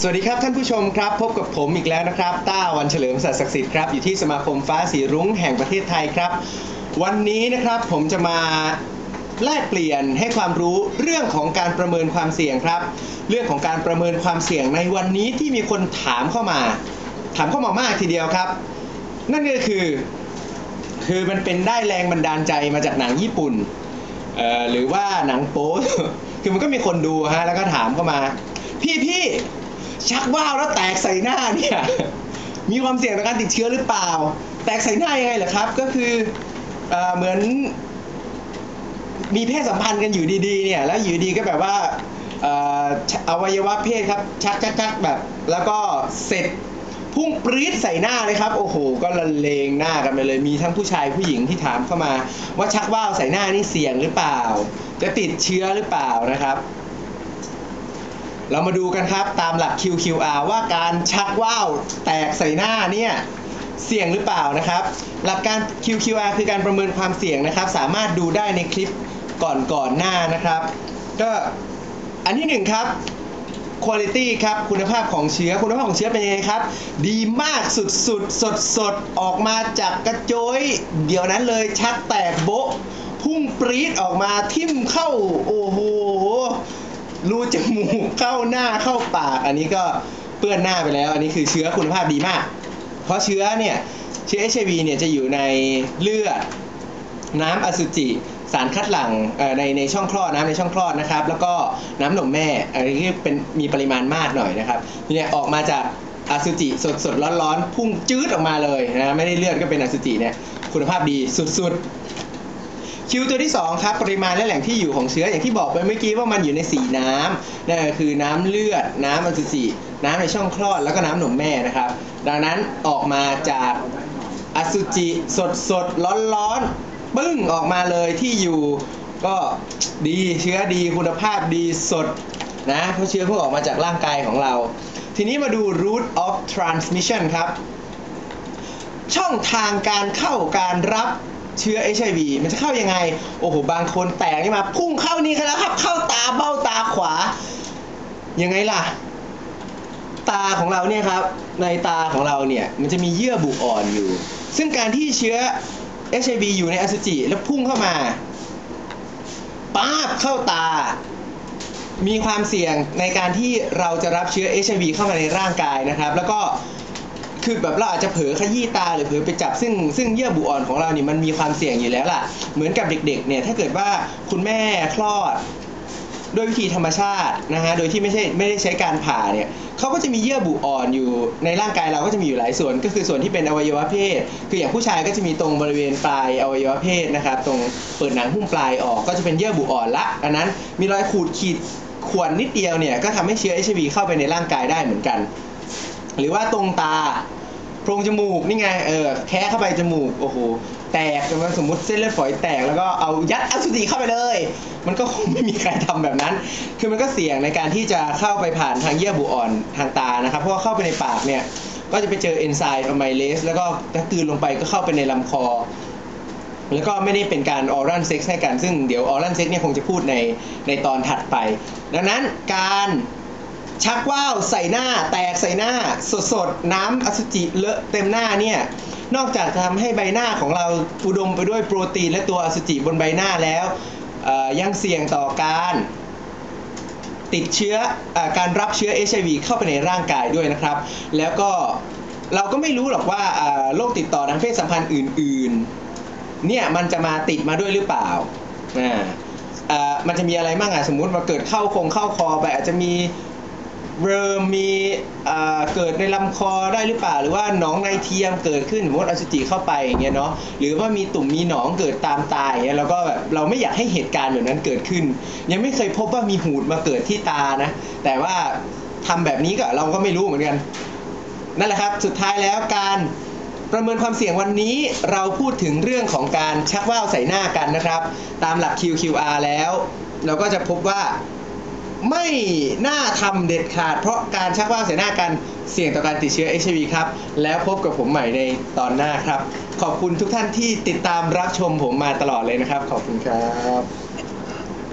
สวัสดีครับท่านผู้ชมครับ พบกับผมอีกแล้วนะครับ ต้าวันเฉลิมศักดิ์ศักดิ์สิทธิ์ครับ อยู่ที่สมาคมฟ้าสีรุ้งแห่งประเทศไทยครับ วันนี้นะครับผมจะมาแลกเปลี่ยนให้ความรู้เรื่องของการประเมินความเสี่ยงครับ เรื่องของการประเมินความเสี่ยงในวันนี้ที่มีคนถามเข้ามา ถามเข้ามามากทีเดียวครับ นั่นก็คือ คือมันเป็นได้แรงบันดาลใจมาจากหนังญี่ปุ่นหรือว่าหนังโป๊คือมันก็มีคนดูฮะแล้วก็ถามเข้ามา พี่พี่ ชักว่าวแล้วแตกใส่หน้าเนี่ยมีความเสี่ยงต่อการติดเชื้อหรือเปล่า แตกใส่หน้ายังไงเหรอครับ ก็คือเอ่อเหมือนมีเพศสัมพันธ์กันอยู่ดีๆเนี่ยแล้วอยู่ดีก็แบบว่าเอ่อวัยวะเพศครับชักชักชักแบบ แล้วก็เสร็จพุ่งปรี๊ดใส่หน้าเลยครับ โอ้โห ก็ละเลงหน้ากันไปเลยมีทั้งผู้ชายผู้หญิงที่ถามเข้ามา ว่าชักว่าวใส่หน้านี่เสี่ยงหรือเปล่า จะติดเชื้อหรือเปล่านะครับ เรามาดูกันครับตามหลัก QQR ว่าการชักว่าวแตกใส่หน้าเนี่ยเสี่ยงหรือเปล่านะครับ หลักการ QQR คือการประเมินความเสี่ยงนะครับ สามารถดูได้ในคลิปก่อนก่อนหน้านะครับ ก็อันที่หนึ่งครับ quality ครับคุณภาพของเชื้อคุณภาพของเชื้อเป็นยังไงครับ ดีมากสุดสุดสดสดออกมาจากกระโจย เดี๋ยวนั้นเลยชักแตกโบะพุ่งปรี๊ดออกมาทิ่มเข้าโอ้โห รูจมูกเข้าหน้าเข้าปาก อันนี้ก็เปื้อนหน้าไปแล้ว อันนี้คือเชื้อคุณภาพดีมาก เพราะเชื้อเนี่ยเชื้อ HIV เนี่ยจะอยู่ในเลือดน้ำอสุจิสารคัดหลั่งเอ่อในในช่องคลอดน้ำในช่องคลอดนะครับ แล้วก็น้ำนมแม่อันนี้เป็นมีปริมาณมากหน่อยนะครับเนี่ยออกมาจากอสุจิสดสดร้อนร้อนพุ่งจืดออกมาเลยนะไม่ได้เลือดก็เป็นอสุจิเนี่ยคุณภาพดีสุดๆ คิวตัวที่ 2 ครับ ปริมาณและแหล่งที่อยู่ของเชื้ออย่างที่บอกไปเมื่อกี้ว่ามันอยู่ในสีน้ำนั่นก็คือน้ำเลือด น้ำอสุจิน้ำในช่องคลอดแล้วก็น้ำนมแม่นะครับ ดังนั้นออกมาจากอสุจิสดสดร้อนร้อนๆปึ้งออกมาเลยที่อยู่ก็ดีเชื้อดีคุณภาพดีสดนะเพราะเชื้อเพิ่งออกมาจากร่างกายของเรา ทีนี้มาดู route of transmission ครับ ช่องทางการเข้าการรับ เชื้อ HIV มันจะเข้ายังไง โอ้โห บางคนแตกนี่มา พุ่งเข้านี่กันแล้วครับ เข้าตาเบ้าตาขวา ยังไงล่ะ ตาของเราเนี่ยครับ ในตาของเราเนี่ย มันจะมีเยื่อบุอ่อนอยู่ ซึ่งการที่เชื้อ HIV อวีอยู่ในอสุจิแล้วพุ่งเข้ามาป้าบเข้าตา มีความเสี่ยงในการที่เราจะรับเชื้อ HIV เข้ามาในร่างกายนะครับ แล้วก็ คือแบบเราอาจจะเผลอขยี้ตาหรือเผลอไปจับซึ่งซึ่งเยื่อบุอ่อนของเราเนี่ยมันมีความเสี่ยงอยู่แล้วล่ะ เหมือนกับเด็กๆเนี่ยถ้าเกิดว่าคุณแม่คลอดด้วยวิธีธรรมชาตินะฮะ โดยที่ไม่ใช่ไม่ได้ใช้การผ่าเนี่ยเขาก็จะมีเยื่อบุอ่อนอยู่ในร่างกายเราก็จะมีอยู่หลายส่วน ก็คือส่วนที่เป็นอวัยวะเพศ คืออย่างผู้ชายก็จะมีตรงบริเวณปลายอวัยวะเพศนะครับ ตรงเปิดหนังหุ้มปลายออกก็จะเป็นเยื่อบุอ่อนละ อันนั้นมีรอยขูดขีดข่วนนิดเดียวเนี่ยก็ทำให้เชื้อ HIV เข้าไปในร่างกายได้เหมือนกัน หรือว่าตรงตาโพรงจมูกนี่ไงเออแคะเข้าไปจมูกโอ้โหแตกสมมติเส้นเลือดฝอยแตกแล้วก็เอายัดอสุจิเข้าไปเลย มันก็คงไม่มีใครทำแบบนั้น คือมันก็เสี่ยงในการที่จะเข้าไปผ่านทางเยื่อบุอ่อนทางตานะครับ เพราะว่าเข้าไปในปากเนี่ยก็จะไปเจอเอนไซม์อะไมเลสแล้วก็ถ้ากลืนลงไปก็เข้าไปในลำคอ แล้วก็ไม่ได้เป็นการออรัลเซ็กซ์ให้กันซึ่งเดี๋ยวออรัลเซ็กซ์เนี่ยคงจะพูดในในตอนถัดไป ดังนั้นการ ชักว่าวใส่หน้าแตกใส่หน้า สดๆ น้ำอสุจิเลอะเต็มหน้าเนี่ยนอกจากจะทำให้ใบหน้าของเราอุดมไปด้วยโปรตีนและตัวอสุจิบนใบหน้าแล้วยังเสี่ยงต่อการติดเชื้ออการรับเชื้อ HIV เข้าไปในร่างกายด้วยนะครับ แล้วก็เราก็ไม่รู้หรอกว่าโรคติดต่อทางเพศสัมพันธ์อื่นๆ เนี่ยมันจะมาติดมาด้วยหรือเปล่าอ่ามันจะมีอะไรบ้างอะสมมุติว่าเกิดเข้าคงเข้าคอไปอาจจะมี เริ่มมีเกิดในลำคอได้หรือเปล่า หรือว่าหนองในเทียมเกิดขึ้นสมมติอสุจิเข้าไปอย่างเงี้ยเนาะหรือว่ามีตุ่มมีหนองเกิดตามตาอย่างเงี้ยแล้วก็แบบเราไม่อยากให้เหตุการณ์แบบนั้นเกิดขึ้น ยังไม่เคยพบว่ามีหูดมาเกิดที่ตานะ แต่ว่าทำแบบนี้ก็เราก็ไม่รู้เหมือนกัน นั่นแหละครับสุดท้ายแล้วการประเมินความเสี่ยงวันนี้เราพูดถึงเรื่องของการชักว่าวใส่หน้ากันนะครับ ตามหลัก QQR แล้ว เราก็จะพบว่า ไม่น่าทำเด็ดขาด เพราะการชักว่าวใส่หน้ากันเสี่ยงต่อการติดเชื้อ HIV ครับ แล้วพบกับผมใหม่ในตอนหน้าครับ ขอบคุณทุกท่านที่ติดตามรับชมผมมาตลอดเลยนะครับ ขอบคุณครับ